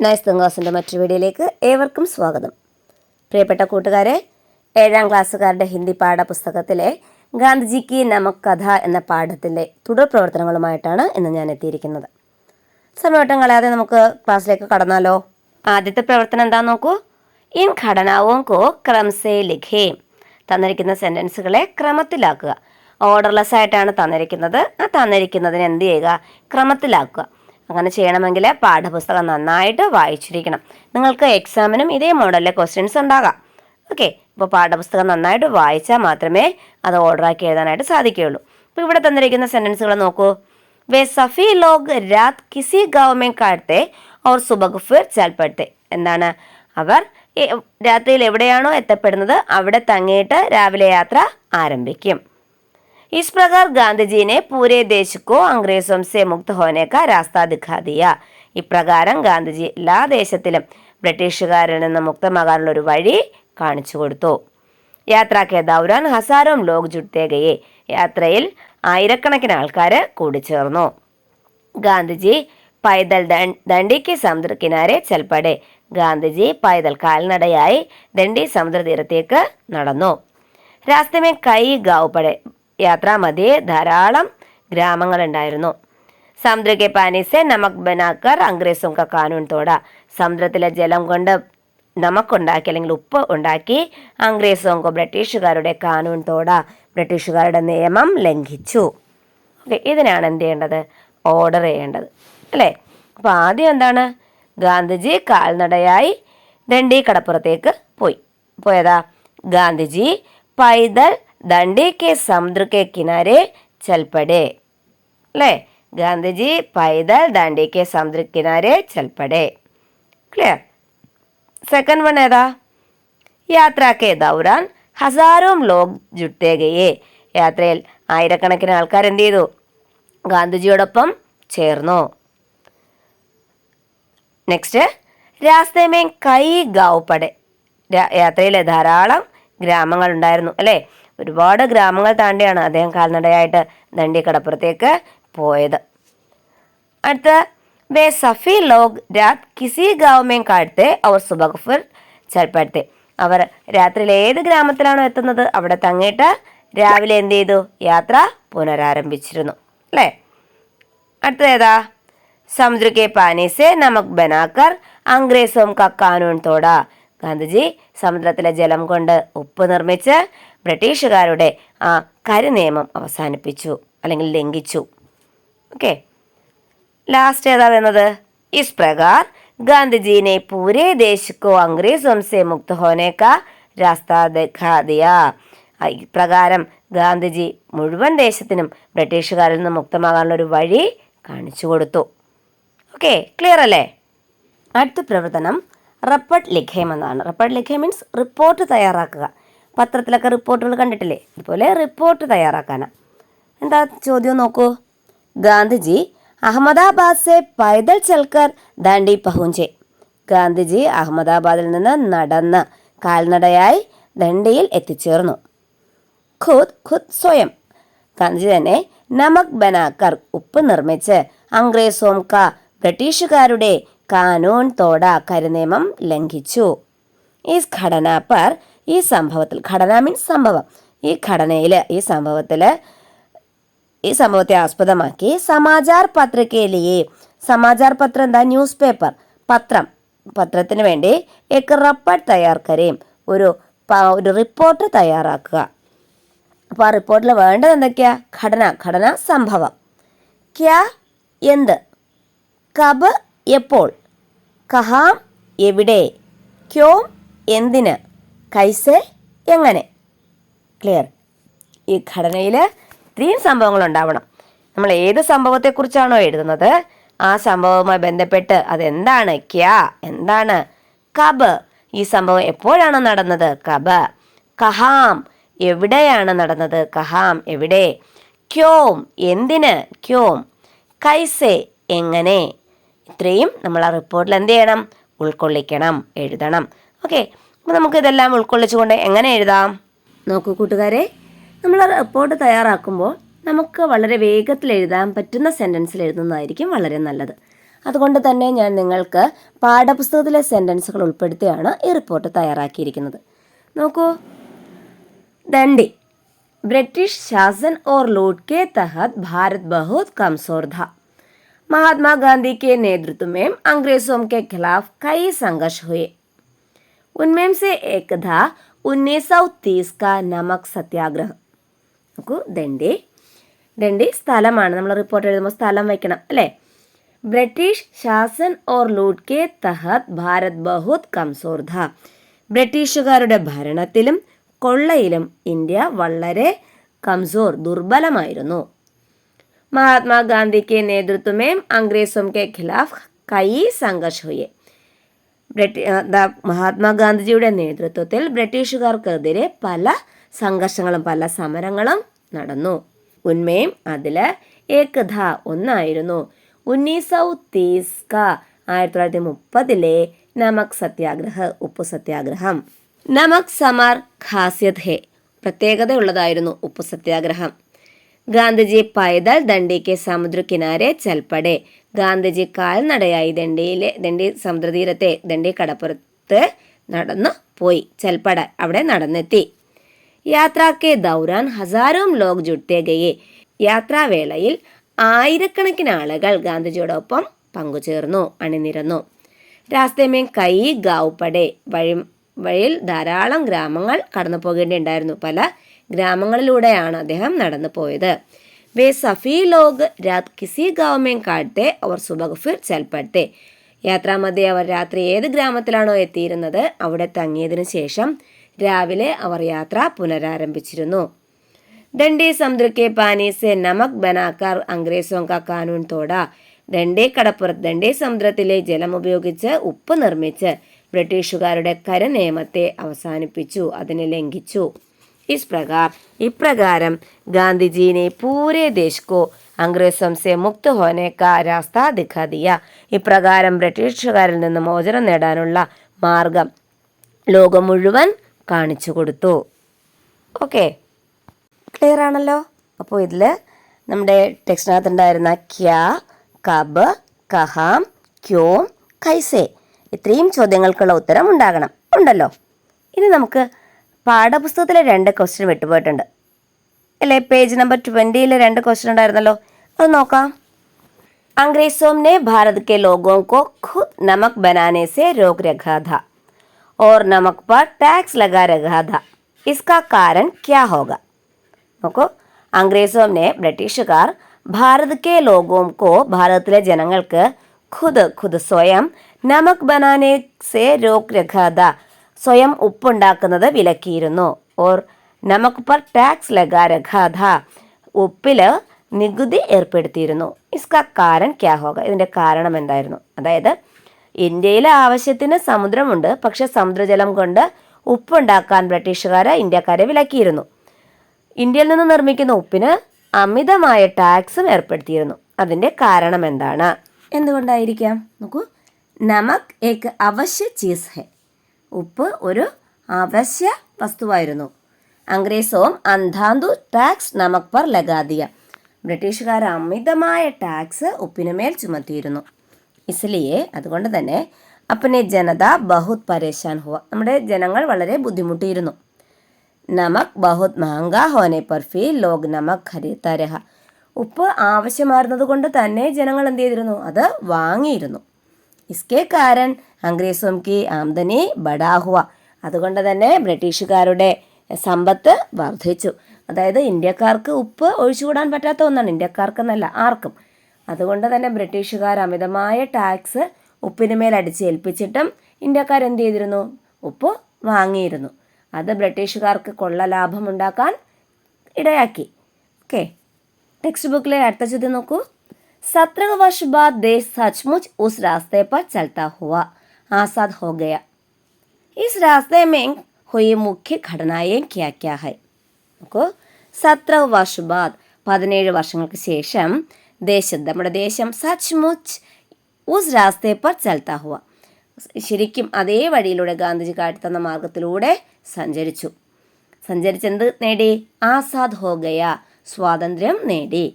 Nice തങ്കാസിന്റെ മറ്റൊരു വീഡിയോയിലേക്ക് ഏവർക്കും സ്വാഗതം പ്രിയപ്പെട്ട കൂട്ടുകാരെ ഏഴാം ക്ലാസ്സുകാരുടെ ഹിന്ദി പാഠപുസ്തകത്തിലെ ഗാന്ധിജിക്ക് നമക് കഥ എന്ന പാഠത്തിന്റെ തുടർ പ്രവർത്തനങ്ങളുമായിട്ടാണ് ഇന്ന് ഞാൻ എത്തിയിരിക്കുന്നത്. സമയവട്ടം കളയാതെ നമുക്ക് ക്ലാസ്സിലേക്ക് കടന്നാലോ? ആദ്യത്തെ പ്രവർത്തനം എന്താ നോക്കൂ? ഇൻ ഘടനാവും കോ ക്രംസേ ലിഖേ. തന്നിരിക്കുന്ന സെന്റൻസുകളെ ക്രമത്തിലാക്കുക. ഓർഡർലെസ് ആയിട്ടാണ് തന്നിരിക്കുന്നത്. ആ തന്നിരിക്കുന്നതിന് എന്ത് ചെയ്യുക? ക്രമത്തിലാക്കുക. അങ്ങനെ ചെയ്യണമെങ്കിൽ പാഠപുസ്തകം നന്നായിട്ട് വായിച്ചിരിക്കണം. നിങ്ങൾക്ക് എക്സാമിനും ഇതേ മോഡലിലെ ക്വസ്റ്റ്യൻസ് ഉണ്ടാകാം. ഓക്കെ ഇപ്പോൾ പാഠപുസ്തകം നന്നായിട്ട് വായിച്ചാൽ മാത്രമേ അത് ഓർഡറാക്കി എഴുതാനായിട്ട് സാധിക്കുകയുള്ളൂ. ഇപ്പോൾ ഇവിടെ തന്നിരിക്കുന്ന സെന്റൻസുകൾ നോക്കൂ. വേ സഫി ലോഗ് രാത് കിസി ഗവമേ കാഴ്ത്തെ ഓർ സുബഹ് ചാൽപ്പെടുത്തെ എന്താണ്? അവർ രാത്രിയിൽ എവിടെയാണോ എത്തപ്പെടുന്നത് അവിടെ തങ്ങിയിട്ട് രാവിലെ യാത്ര ആരംഭിക്കും. इस प्रकार गांधी ने पूरे देश को अंग्रेजों से मुक्त होने का रास्ता दिखा दिया ഇപ്രകാരം ഗാന്ധിജി എല്ലാ ദേശത്തിലും ബ്രിട്ടീഷുകാരിൽ നിന്ന് മുക്തമാകാനുള്ള ഒരു വഴി കാണിച്ചു കൊടുത്തു യാത്രാക്കെ ദൗരാൻ ഹസാരോം ലോക് ജുട്ടേകയെ യാത്രയിൽ ആയിരക്കണക്കിന് ആൾക്കാർ കൂടിച്ചേർന്നു ഗാന്ധിജി പൈതൽ ദൺ- ദണ്ഡിക്ക് സമുദ്ര കിനാരെ ചെൽപ്പടെ ഗാന്ധിജി പൈതൽ കാൽനടയായി ദണ്ഡി സമുദ്രതീരത്തേക്ക് നടന്നു രാസ്തമേ കൈ ഗാവുപടെ യാത്രാമധ്യേ ധാരാളം ഗ്രാമങ്ങൾ ഉണ്ടായിരുന്നു സമുദ്രക്കെ പാനിസെ നമക് ബനാക്കർ അംഗ്രേസും കാനൂൺ തോട. സമുദ്രത്തിലെ ജലം കൊണ്ട് നമുക്കുണ്ടാക്കി അല്ലെങ്കിൽ ഉപ്പ് ഉണ്ടാക്കി അംഗ്രേസോങ്കോ ബ്രിട്ടീഷുകാരുടെ കാനൂൺ തോട ബ്രിട്ടീഷുകാരുടെ നിയമം ലംഘിച്ചു. ഓക്കെ ഇതിനാണ് എന്ത് ചെയ്യേണ്ടത്? ഓർഡർ ചെയ്യേണ്ടത്. അല്ലേ? അപ്പോൾ ആദ്യം എന്താണ്? ഗാന്ധിജി കാൽനടയായി ദണ്ഡി കടപ്പുറത്തേക്ക് പോയി. പോയതാ ഗാന്ധിജി പൈതൽ ദണ്ഡി കെ സമുദ്ര കെ കിനാരെ ചൽപ്പടെ അല്ലേ ഗാന്ധിജി പൈതൽ ദണ്ഡി കെ സമുദ്ര കിനാരെ ചൽപ്പടെ ക്ലിയർ? സെക്കൻഡ് വൺ ഏതാ? യാത്ര കെ ദൗരാൻ ഹസാരോം ലോക് ജുട്ടേകയെ യാത്രയിൽ ആയിരക്കണക്കിന് ആൾക്കാർ എന്ത് ചെയ്തു? ഗാന്ധിജിയോടൊപ്പം ചേർന്നു. നെക്സ്റ്റ് രാസ്തമേ കൈ ഗാവ് പടെ. യാത്രയിലെ ധാരാളം ഗ്രാമങ്ങൾ ഉണ്ടായിരുന്നു അല്ലേ? ഒരുപാട് ഗ്രാമങ്ങൾ താണ്ടിയാണ് അദ്ദേഹം കാൽനടയായിട്ട് ദണ്ഡി കടപ്പുറത്തേക്ക് പോയത്. അടുത്ത വേ സഫി ലോക് രാത് കിസി ഗാവമേം കാഴ്ത്തെ അവർ സുബഗഫർ ഫിർ ചൽപ്പെടുത്തെ. അവർ രാത്രിയിൽ ഏത് ഗ്രാമത്തിലാണോ എത്തുന്നത് അവിടെ തങ്ങിയിട്ട് രാവിലെ എന്ത് ചെയ്തു? യാത്ര പുനരാരംഭിച്ചിരുന്നു. അല്ലേ? അടുത്തത് ഏതാ? സമുദ്രക്കെ പാനീസെ നമക് ബനാക്കർ അംഗ്രേസോം കാനൂൺ തോട. ഗാന്ധിജി സമുദ്രത്തിലെ ജലം കൊണ്ട് ഉപ്പ് നിർമ്മിച്ച് ബ്രിട്ടീഷുകാരുടെ ആ കരിനിയമം അവസാനിപ്പിച്ചു അല്ലെങ്കിൽ ലംഘിച്ചു ഓക്കെ लास्ट ഏതാ വരുന്നത് इस प्रकार गांधी जी ने पूरे देश को अंग्रेजों से मुक्त होने का रास्ता दिखा दिया ആ, ഇപ്രകാരം ഗാന്ധിജി മുഴുവൻ ദേശത്തിനും ബ്രിട്ടീഷുകാരിൽ നിന്ന് മുക്തമാകാനുള്ള ഒരു വഴി കാണിച്ചു കൊടുത്തു ഓക്കെ ക്ലിയർ അല്ലേ അടുത്ത പ്രവർത്തനം റപ്പട്ട് ലിഖേം എന്നാണ്. റപ്പട്ട് ലിഖേം മീൻസ് റിപ്പോർട്ട് തയ്യാറാക്കുക. പത്രത്തിലൊക്കെ റിപ്പോർട്ടുകൾ കണ്ടിട്ടില്ലേ? അതുപോലെ റിപ്പോർട്ട് തയ്യാറാക്കാനാണ് എന്താ ചോദ്യം നോക്കൂ? ഗാന്ധിജി അഹമ്മദാബാദ് സെ പൈതൽ ചൽക്കർ ദാണ്ടി പഹുഞ്ചെ. ഗാന്ധിജി അഹമ്മദാബാദിൽ നിന്ന് നടന്ന് കാൽനടയായി ദണ്ഡിയിൽ എത്തിച്ചേർന്നു. ഖുദ് ഖുദ് സ്വയം. ഗാന്ധിജി തന്നെ നമക് ബനാക്കർ ഉപ്പ് നിർമ്മിച്ച് അംഗ്രേസോം ക ബ്രിട്ടീഷുകാരുടെ കാനൂൺ തോട കരുനിയമം ലംഘിച്ചു. ഈ ഘടന പർ ഈ സംഭവത്തിൽ ഘടന മീൻസ് സംഭവം. ഈ ഘടനയിൽ ഈ സംഭവത്തിൽ ഈ സംഭവത്തെ ആസ്പദമാക്കി സമാചാർ പത്രികയിലെ സമാചാർ പത്രം എന്താ? ന്യൂസ് പേപ്പർ പത്രം. പത്രത്തിന് വേണ്ടി എക്ക് റിപ്പോർട്ട് തയ്യാർക്കരയും ഒരു ഒരു റിപ്പോർട്ട് തയ്യാറാക്കുക. അപ്പോൾ ആ റിപ്പോർട്ടിൽ വേണ്ടത് എന്തൊക്കെയാ? ഘടന ഘടന സംഭവം. ക്യാ എന്ത്? കബ് എപ്പോൾ? കഹാം എവിടെ? ക്യോം എന്തിന്? കൈസെ എങ്ങനെ? ക്ലിയർ. ഈ ഘടനയിൽ ഇത്രയും സംഭവങ്ങൾ ഉണ്ടാവണം നമ്മൾ ഏത് സംഭവത്തെക്കുറിച്ചാണോ എഴുതുന്നത്? ആ സംഭവവുമായി ബന്ധപ്പെട്ട് അതെന്താണ് ക്യാ? എന്താണ് കബ്? ഈ സംഭവം എപ്പോഴാണ് നടന്നത്? കബ്. കഹാം എവിടെയാണ് നടന്നത്? കഹാം എവിടെ? ക്യോം എന്തിന്? ക്യോം. കൈസെ എങ്ങനെ? ഇത്രയും നമ്മൾ ആ റിപ്പോർട്ടിൽ എന്ത് ചെയ്യണം ഉൾക്കൊള്ളിക്കണം എഴുതണം. ഓക്കെ അപ്പോൾ നമുക്ക് ഇതെല്ലാം ഉൾക്കൊള്ളിച്ചുകൊണ്ട് എങ്ങനെ എഴുതാം? നോക്കൂ കൂട്ടുകാരെ നമ്മൾ റിപ്പോർട്ട് തയ്യാറാക്കുമ്പോൾ നമുക്ക് വളരെ വേഗത്തിൽ എഴുതാൻ പറ്റുന്ന സെന്റൻസിൽ എഴുതുന്നതായിരിക്കും വളരെ നല്ലത്. അതുകൊണ്ട് തന്നെ ഞാൻ നിങ്ങൾക്ക് പാഠപുസ്തകത്തിലെ സെന്റൻസുകൾ ഉൾപ്പെടുത്തിയാണ് ഈ റിപ്പോർട്ട് തയ്യാറാക്കിയിരിക്കുന്നത്. നോക്കൂ. ദണ്ഡി. ബ്രിട്ടീഷ് ശാസൻ ഓർ ലോഡ് കെ തഹത് ഭാരത് ബഹുദ് കംസോർധ. महात्मा गांधी के नेतृत्व में अंग्रेजों के खिलाफ कई संघर्ष हुए उनमें से एक था 1930 का नमक सत्याग्रह നോക്കൂ ദണ്ഡി ദണ്ഡി സ്ഥലമാണ് നമ്മൾ റിപ്പോർട്ട് എഴുതുമ്പോൾ സ്ഥലം വയ്ക്കണം അല്ലേ ബ്രിട്ടീഷ് ശാസൻ ഓർ ലൂട്ട് കെ തഹത് ഭാരത് ബഹുത് കംസോർ ധ ബ്രിട്ടീഷുകാരുടെ ഭരണത്തിലും കൊള്ളയിലും ഇന്ത്യ വളരെ കംസോർ ദുർബലമായിരുന്നു महात्मा के नेतृत्व में अंग्रेजों के खिलाफ कई संघर्ष हुए ബ്രിട്ടി ദ- മഹാത്മാഗാന്ധിജിയുടെ നേതൃത്വത്തിൽ ബ്രിട്ടീഷുകാർക്കെതിരെ പല സംഘർഷങ്ങളും പല സമരങ്ങളും നടന്നു ഉന്മയും അതിൽ ഏകഥ ഒന്നായിരുന്നു ഉന്നീസൗ തീസ്ക ആയിരത്തി തൊള്ളായിരത്തി മുപ്പതിലെ നമക് സത്യാഗ്രഹ ഉപ്പു സത്യാഗ്രഹം നമക് സമർ ഖാസിയത് ഹെ പ്രത്യേകതയുള്ളതായിരുന്നു ഉപ്പു സത്യാഗ്രഹം ഗാന്ധിജി പൈതൽ ദണ്ഡിക്ക് സമുദ്ര കിനാരെ ചൽപ്പടെ. ഗാന്ധിജി കാൽനടയായി ദണ്ഡിയിലെ ദണ്ഡി സമുദ്രതീരത്തെ ദണ്ഡി കടപ്പുറത്ത് നടന്നു പോയി. ചൽപ്പട അവിടെ നടന്നെത്തി. യാത്രാക്കെ ദൗരാൻ ഹസാരോം ലോക് ജുട്ടേ ഗയെ യാത്രാവേളയിൽ ആയിരക്കണക്കിന് ആളുകൾ ഗാന്ധിജിയോടൊപ്പം പങ്കുചേർന്നു അണിനിരന്നു. രാസ്തമേ കൈ ഗാവ് പടേ വഴി വഴിയിൽ ധാരാളം ഗ്രാമങ്ങൾ കടന്നു പോകേണ്ടിയുണ്ടായിരുന്നു പല ഗ്രാമങ്ങളിലൂടെയാണ് അദ്ദേഹം നടന്നു പോയത്. വേ സഫി ലോഗ് രാത് കിസി ഗാവമേം കാട്ടെ അവർ സുബഗഫിർ ചെൽപ്പെടുത്തെ യാത്രാമധ്യേ അവർ രാത്രി ഏത് ഗ്രാമത്തിലാണോ എത്തിയിരുന്നത് അവിടെ തങ്ങിയതിനു ശേഷം രാവിലെ അവർ യാത്ര പുനരാരംഭിച്ചിരുന്നു. ദണ്ഡി സമുദ്രക്കെ പാനീസെ നമക് ബനാക്കർ അംഗ്രേസോങ്ക കാനൂൺ തോട. ദണ്ഡി കടപ്പുറത്ത് ദണ്ഡി സമുദ്രത്തിലെ ജലം ഉപയോഗിച്ച് ഉപ്പ് നിർമ്മിച്ച് ബ്രിട്ടീഷുകാരുടെ കരനിയമത്തെ അവസാനിപ്പിച്ചു അതിനെ ലംഘിച്ചു. ഇസ് പ്രകാർ ഇപ്രകാരം ने पूरे देश को അംഗ്രേസം സെ മുക്ത് ഹോനെ കാ രാസ്ത ദിഖാ ദിയ ഇപ്രകാരം ബ്രിട്ടീഷുകാരിൽ നിന്ന് മോചനം നേടാനുള്ള മാർഗം ലോകം മുഴുവൻ കാണിച്ചു കൊടുത്തു ഓക്കെ ക്ലിയർ ആണല്ലോ അപ്പോൾ ഇതിൽ നമ്മുടെ ടെക്സ്റ്റിനകത്തുണ്ടായിരുന്ന ക്യാ കബ് കഹാം ക്യോം കൈസേ ഇത്രയും ചോദ്യങ്ങൾക്കുള്ള ഉത്തരം ഉണ്ടാകണം. ഉണ്ടല്ലോ. ഇനി നമുക്ക് പാഠപുസ്തകത്തിലെ രണ്ട് ക്വസ്റ്റ്യൻ വിട്ടുപോയിട്ടുണ്ട് അല്ലേ പേജ് നമ്പർ ട്വൻറ്റിയിലെ രണ്ട് ക്വസ്റ്റ്യൻ ഉണ്ടായിരുന്നല്ലോ അത് നോക്കാം अंग्रेजों ने भारत के लोगों को खुद नमक बनाने से रोक रखा था और नमक पर टैक्स लगा रखा था इसका कारण क्या होगा നോക്കൂ അംഗ്രേസോം നെ ബ്രിട്ടീഷുകാർ ഭാരത് കെ ലോകോം കോ ഭാരതത്തിലെ ജനങ്ങൾക്ക് ഖുദ് ഖുദ് സ്വയം നമക് ബനാനെ സെ രോക് രഖാത സ്വയം ഉപ്പുണ്ടാക്കുന്നത് വിലക്കിയിരുന്നു. ഓർ നമുക്ക് പർ ടാക്സ് ലഗാരഘാധ ഉപ്പിൽ നികുതി ഏർപ്പെടുത്തിയിരുന്നു. ഇസ്ക കാരൻ ക്യാ ഹോക? ഇതിന്റെ കാരണം എന്തായിരുന്നു? അതായത് ഇന്ത്യയിലെ ആവശ്യത്തിന് സമുദ്രമുണ്ട് പക്ഷെ സമുദ്രജലം കൊണ്ട് ഉപ്പുണ്ടാക്കാൻ ബ്രിട്ടീഷുകാരെ ഇന്ത്യക്കാരെ വിലക്കിയിരുന്നു. ഇന്ത്യയിൽ നിന്ന് നിർമ്മിക്കുന്ന ഉപ്പിന് അമിതമായ ടാക്സും ഏർപ്പെടുത്തിയിരുന്നു. അതിന്റെ കാരണം എന്താണ്? എന്തുകൊണ്ടായിരിക്കാം? നോക്കൂ. നമക് ഏക്ക് അവശ്യ ചീസ് ഹെ. ഉപ്പ് ഒരു അവശ്യ വസ്തുവായിരുന്നു. അംഗ്രേസവും അന്ധാന്തു ടാക്സ് നമക് പർ ലഗാദിയ. ബ്രിട്ടീഷുകാർ അമിതമായ ടാക്സ് ഉപ്പിനുമേൽ ചുമത്തിയിരുന്നു. ഇസ്ലിയെ അതുകൊണ്ട് തന്നെ അപ്പനെ ജനത ബഹുത് പരേശാൻ ഹുവ. നമ്മുടെ ജനങ്ങൾ വളരെ ബുദ്ധിമുട്ടിയിരുന്നു. നമക് ബഹുത് മഹങ്ക ഹോനെ പർഫി ലോക് നമക് ഖരീദ രഹ ഉപ്പ് ആവശ്യമായിരുന്നത് കൊണ്ട് തന്നെ ജനങ്ങൾ എന്ത് ചെയ്തിരുന്നു? അത് വാങ്ങിയിരുന്നു. ഇസ്കെ കാരൻ അംഗ്രേസും കി ആംദനി ബഡാഹുവ. അതുകൊണ്ട് തന്നെ ബ്രിട്ടീഷുകാരുടെ സമ്പത്ത് വർദ്ധിച്ചു. അതായത് ഇന്ത്യക്കാർക്ക് ഉപ്പ് ഒഴിച്ചുകൂടാൻ പറ്റാത്ത ഒന്നാണ്. ഇന്ത്യക്കാർക്കെന്നല്ല ആർക്കും. അതുകൊണ്ട് തന്നെ ബ്രിട്ടീഷുകാർ അമിതമായ ടാക്സ് ഉപ്പിന് മേൽ അടിച്ചേൽപ്പിച്ചിട്ടും ഇന്ത്യക്കാർ എന്ത് ചെയ്തിരുന്നു? ഉപ്പ് വാങ്ങിയിരുന്നു. അത് ബ്രിട്ടീഷുകാർക്ക് കൊള്ള ലാഭം ഉണ്ടാക്കാൻ ഇടയാക്കി. ഓക്കെ. ടെക്സ്റ്റ് ബുക്കിലെ അടുത്ത ചോദ്യം നോക്കൂ. सत्रह वर्ष बाद देश सचमुच उस रास्ते पर चलता हुआ आजाद हो गया इस रास्ते में हुई मुख्य घटनाएं क्या क्या है നോക്കൂ സത്ര വർഷ ബാദ് പതിനേഴ് വർഷങ്ങൾക്ക് ശേഷം ദേശത്ത് നമ്മുടെ ദേശം സച്ച്മുച്ച് ഉസ് രാസ്തേ പർ ചൽത്താ ഹുവ ശരിക്കും അതേ വഴിയിലൂടെ ഗാന്ധിജി കാട്ടിത്തന്ന മാർഗത്തിലൂടെ സഞ്ചരിച്ചു സഞ്ചരിച്ചെന്ത് നേടി ആസാദ് ഹോ ഗയ സ്വാതന്ത്ര്യം നേടി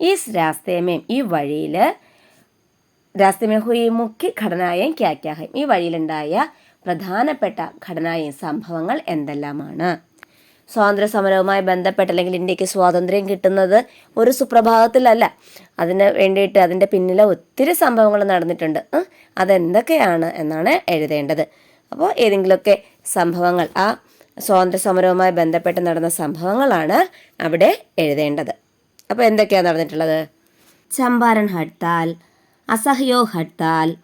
ഈ രാസ്തേമയും ഈ വഴിയിൽ രാസ്തമേ ഹുയി മുഖ്യ ഘടനായും ക്യാക്യാഹയും ഈ വഴിയിലുണ്ടായ പ്രധാനപ്പെട്ട ഘടനായും സംഭവങ്ങൾ എന്തെല്ലാമാണ്? സ്വാതന്ത്ര്യ സമരവുമായി ബന്ധപ്പെട്ട് അല്ലെങ്കിൽ ഇന്ത്യയ്ക്ക് സ്വാതന്ത്ര്യം കിട്ടുന്നത് ഒരു സുപ്രഭാതത്തിലല്ല. അതിന് വേണ്ടിയിട്ട് അതിന്റെ പിന്നിലെ ഒത്തിരി സംഭവങ്ങൾ നടന്നിട്ടുണ്ട്. അതെന്തൊക്കെയാണ് എന്നാണ് എഴുതേണ്ടത്. അപ്പോൾ ഏതെങ്കിലുമൊക്കെ സംഭവങ്ങൾ ആ സ്വാതന്ത്ര്യ സമരവുമായി ബന്ധപ്പെട്ട് നടന്ന സംഭവങ്ങളാണ് അവിടെ എഴുതേണ്ടത്. അപ്പോൾ എന്തൊക്കെയാണ് നടന്നിട്ടുള്ളത്? ചമ്പാരൻ ഹർത്താൽ അസഹയോഗ് ഹർത്താൽ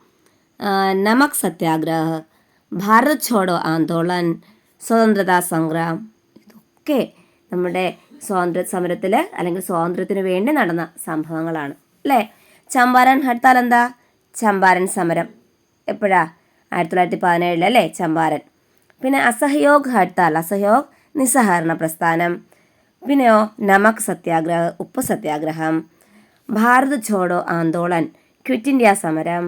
നമക് സത്യാഗ്രഹ ഭാരത് ഛോഡോ ആന്തോളൻ സ്വതന്ത്രതാ സംഗ്രാം. ഇതൊക്കെ നമ്മുടെ സ്വാതന്ത്ര്യ സമരത്തിൽ അല്ലെങ്കിൽ സ്വാതന്ത്ര്യത്തിന് വേണ്ടി നടന്ന സംഭവങ്ങളാണ്. അല്ലേ? ചമ്പാരൻ ഹർത്താൽ എന്താ? ചമ്പാരൻ സമരം. എപ്പോഴാ? ആയിരത്തി തൊള്ളായിരത്തി പതിനേഴിൽ അല്ലേ? ചമ്പാരൻ. പിന്നെ അസഹയോഗ് ഹർത്താൽ അസഹയോഗ് നിസ്സഹകരണ പ്രസ്ഥാനം. പിന്നെയോ നമക് സത്യാഗ്രഹ ഉപ്പ് സത്യാഗ്രഹം ഭാരത് ഛോഡോ ആന്തോളൻ ക്വിറ്റ് ഇന്ത്യ സമരം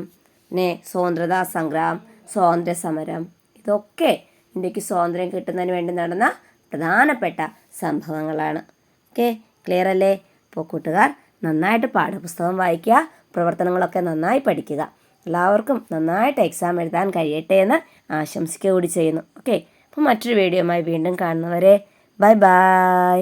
പിന്നെ സ്വാതന്ത്ര്യതാ സംഗ്രാം സ്വാതന്ത്ര്യ സമരം. ഇതൊക്കെ ഇന്ത്യയ്ക്ക് സ്വാതന്ത്ര്യം കിട്ടുന്നതിന് വേണ്ടി നടന്ന പ്രധാനപ്പെട്ട സംഭവങ്ങളാണ്. ഓക്കെ? ക്ലിയർ അല്ലേ? അപ്പോൾ കൂട്ടുകാർ നന്നായിട്ട് പാഠപുസ്തകം വായിക്കുക പ്രവർത്തനങ്ങളൊക്കെ നന്നായി പഠിക്കുക. എല്ലാവർക്കും നന്നായിട്ട് എക്സാം എഴുതാൻ കഴിയട്ടെ എന്ന് ആശംസിക്കുക കൂടി ചെയ്യുന്നു. ഓക്കെ? അപ്പോൾ മറ്റൊരു വീഡിയോയുമായി വീണ്ടും കാണുന്നവരെ ബൈ ബൈ